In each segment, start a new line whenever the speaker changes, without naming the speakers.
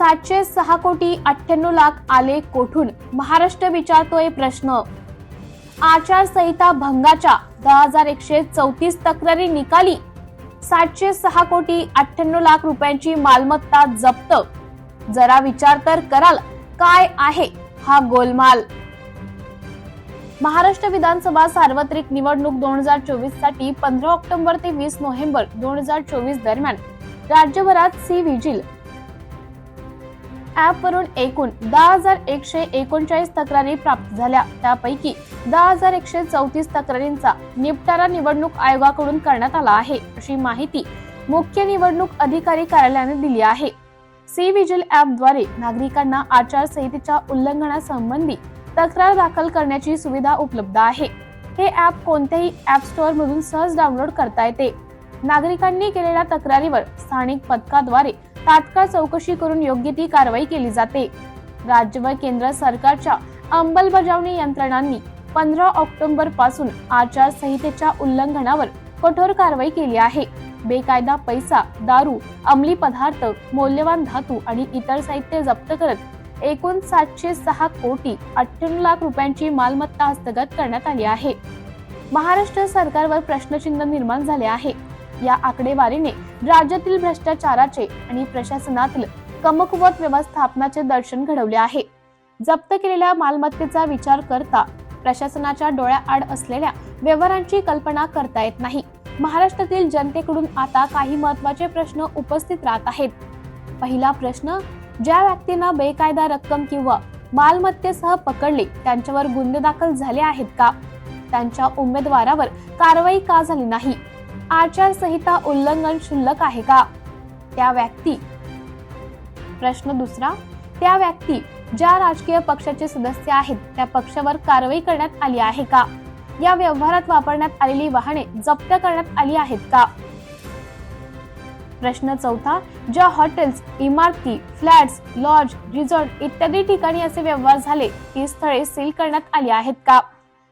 सातशे सहा कोटी अठ्ठ्याण्णव लाख आले कोठून? महाराष्ट्र विचारतोय प्रश्न. आचारसंहिता भंगाच्या दहा हजार एकशे चौतीस तक्रारी निकाली. सातशे सहा कोटी अठ्ठ्याण्णव लाख रुपयांची मालमत्ता जप्त. जरा विचार तर कराल काय आहे हा गोलमाल? महाराष्ट्र विधानसभा सार्वत्रिक निवडणूक दोन हजार चोवीससाठी पंधरा ऑक्टोबर ते वीस नोव्हेंबर दोन हजार चोवीस दरम्यान. राज्यभरात सी व्हिजिल ॲपवरून एकूण दहा हजार एकशे एकोणचाळीस तक्रारी प्राप्त झाल्या. त्यापैकी दहा हजार एकशे चौतीस तक्रारींचा निपटारा निवडणूक आयोगाकडून करण्यात आला आहे अशी माहिती मुख्य निवडणूक अधिकारी कार्यालयाने दिली आहे. सी व्हिजिल ऍपद्वारे नागरिकांना आचारसंहितेच्या उल्लंघनासंबंधी तक्रार दाखल करण्याची सुविधा उपलब्ध आहे. हे ऍप कोणत्याही ऍप स्टोअर मधून सहज डाउनलोड करता येते. नागरिकांनी केलेल्या तक्रारीवर स्थानिक पथकाद्वारे तात्काळ चौकशी करून योग्य ती कारवाई केली जाते. राज्य व केंद्र सरकारच्या अंमलबजावणी यंत्रणांनी पंधरा ऑक्टोबरपासून आचारसंहितेच्या उल्लंघनावर कठोर कारवाई केली आहे. बेकायदा पैसा दारू अंमली पदार्थ मौल्यवान धातू आणि इतर साहित्य जप्त करत एकूण सातशे सहा कोटी अठ्ठ्याण्णव लाख रुपयांची मालमत्ता हस्तगत करण्यात आली आहे. महाराष्ट्र सरकारवर प्रश्नचिन्ह निर्माण झाले आहे. या आकडेवारीने राज्यातील भ्रष्टाचाराचे आणि प्रशासनातील कमकुवत व्यवस्थापनाचे दर्शन घडवले आहे. जप्त केलेल्या मालमत्तेचा विचार करता प्रशासनाच्या डोळ्याआड असलेल्या व्यवहारांची कल्पना करता येत नाही. महाराष्ट्रातील जनतेकडून आता काही महत्त्वाचे प्रश्न उपस्थित राहत आहेत. पहिला प्रश्न ज्या व्यक्तींना बेकायदा रक्कम किंवा मालमत्तेसह पकडले त्यांच्यावर गुन्हे दाखल झाले आहेत का? त्यांच्या उमेदवारावर कारवाई का झाली नाही? आचारसंहिता उल्लंघन शुल्लक आहे का? त्या व्यक्ती. प्रश्न दुसरा त्या व्यक्ती ज्या राजकीय पक्षाचे सदस्य आहेत त्या पक्षावर कारवाई करण्यात आली आहे का? या व्यवहारात वापरण्यात आलेली वाहने जप्त करण्यात आली आहेत का? प्रश्न चौथा ज्या हॉटेल्स इमारती फ्लॅट्स लॉज रिसॉर्ट इत्यादी ठिकाणी असे व्यवहार झाले ती स्थळे सील करण्यात आली आहेत का?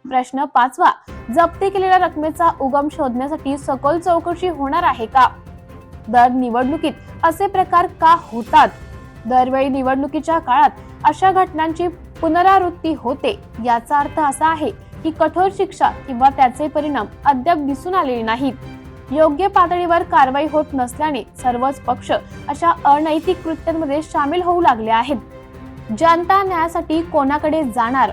प्रश्न पाचवा जप्त केलेल्या रकमेचा उगम शोधण्यासाठी सखोल चौकशी होणार आहे का? दर निवडणुकीत असे प्रकार का होतात? दरवेळी निवडणुकीच्या काळात अशा घटनांची पुनरावृत्ती होते याचा अर्थ असा आहे की कठोर शिक्षा किंवा त्याचे परिणाम अद्याप दिसून आलेले नाहीत. योग्य पातळीवर कारवाई होत नसल्याने सर्वच पक्ष अशा अनैतिक कृत्यांमध्ये सामील होऊ लागले आहेत. जनता न्यायासाठी कोणाकडे जाणार?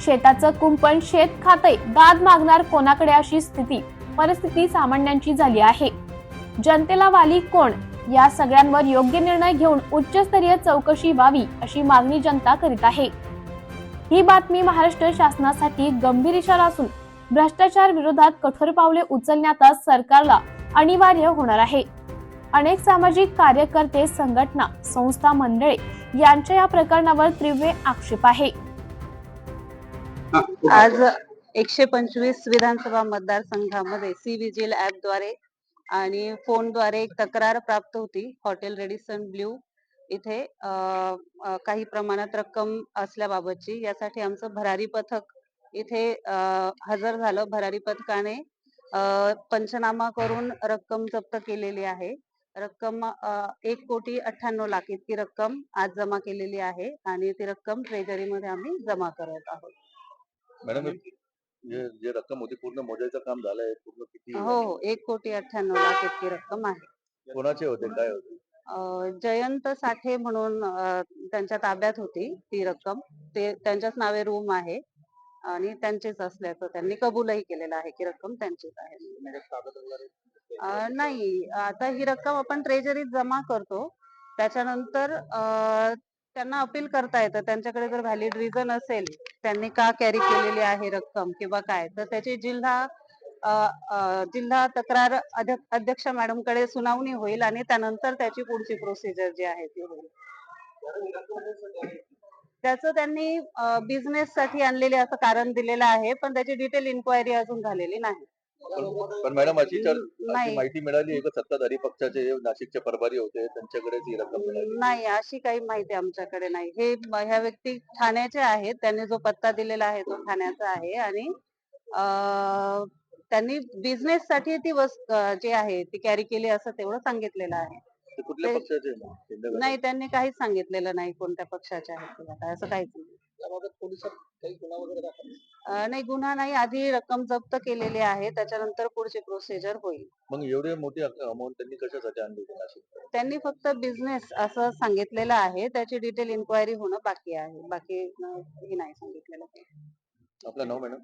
शेताचं कुंपण शेत खाते दाद मागणार कोणाकडे अशी स्थिती? परिस्थिती सामान्यांची झाली आहे. जनतेला वाली कोण? या सगळ्यांवर योग्य निर्णय घेऊन उच्चस्तरीय चौकशी व्हावी अशी मागणी जनता करीत आहे. ही बातमी महाराष्ट्र शासनासाठी गंभीर इशारा असून भ्रष्टाचार विरोधात कठोर पावले उचलण्याचा सरकारला अनिवार्य होणार आहे. अनेक सामाजिक कार्यकर्ते संघटना संस्था मंडळे यांच्या या प्रकरणावर तीव्र आक्षेप आहे.
आज एकशे पंचवीस विधानसभा मतदारसंघामध्ये सी विजिलद्वारे आणि फोनद्वारे एक तक्रार प्राप्त होती. हॉटेल रेडिसन ब्ल्यू इथे काही प्रमाणात रक्कम असल्याबाबतची. यासाठी आमचं भरारी पथक इथे हजर झालं. भरारी पथकाने पंचनामा करून रक्कम जप्त केलेली आहे. रक्कम एक कोटी अठ्ठ्याण्णव लाख इतकी रक्कम आज जमा केलेली आहे आणि ती रक्कम ट्रेजरीमध्ये आम्ही जमा करत आहोत.
मॅडम जे जे रक्कम होती पूर्ण मोजायचं काम झालंय. पूर्ण किती
हो हो. एक कोटी अठ्ठ्याण्णव लाख इतकी रक्कम आहे.
कोणाचे होते? काय होते?
अं, जयंत साठे म्हणून अं, त्यांच्या ताब्यात होती ती रक्कम. ते त्यांच्याच नावे रूम आहे आणि त्यांचेच असल्याचं त्यांनी कबूलही केलेलं आहे की रक्कम त्यांचीच आहे. अं, नाही. आता ही रक्कम आपण ट्रेजरीत जमा करतो. त्याच्यानंतर अं, त्यांना अपील करता येतं. त्यांच्याकडे जर व्हॅलिड रिझन असेल त्यांनी का कॅरी केलेली आहे रक्कम किंवा काय तर त्याची जिल्हा जिल्हा तक्रार अध्यक्ष मॅडमकडे सुनावणी होईल आणि त्यानंतर त्याची पुढची प्रोसिजर जी आहे ती होईल. त्याचं त्यांनी बिझनेस साठी आणलेले असं कारण दिलेलं आहे पण त्याची डिटेल इन्क्वायरी अजून झालेली नाही.
पण- मॅडम अशी
नाही.
माहिती मिळाली आहे का? सत्ताधारी पक्षाचे जे नाशिकचे प्रभारी होते त्यांच्याकडेच ही रक्कम मिळाली.
नाही अशी काही माहिती आमच्याकडे नाही. हे म- ह्या व्यक्ती ठाण्याचे आहेत. त्यांनी जो पत्ता दिलेला आहे तो ठाण्याचा आहे आणि अं, त्यांनी बिझनेस साठी ती वस्तू जी आहे ती कॅरी केली असं तेवढं सांगितलेलं आहे.
ते कुठल्या
ते-
पक्षाचे आहे मग? शिंदे गटाचे?
नाही त्यांनी काहीच सांगितलेलं नाही कोणत्या पक्षाचे आहेत किंवा काय असं काहीच नाही.
त्याबाबत पोलिसात काही गुन्हा वगैरे दाखल
अं, नाही गुन्हा नाही. आधी रक्कम जप्त केलेली आहे. त्याच्यानंतर पुढची प्रोसिजर होईल.
मग एवढी मोठी अमाऊंट त्यांनी कशासाठी आणली होती नाशिक
त्यांनी फक्त बिझनेस असं सांगितलेलं आहे. त्याची डिटेल इन्क्वायरी होणं बाकी आहे. बाकी अं, हे नाही सांगितलेलं.
आपलं नाव मॅडम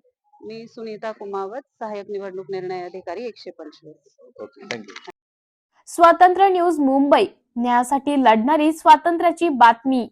मी सुनीता कुमावत सहाय्यक निवडणूक निर्णय अधिकारी एकशे पंचवीस.
Okay thank you
Swatantrya news Mumbai. न्यायासाठी लढणारी स्वातंत्र्याची बातमी.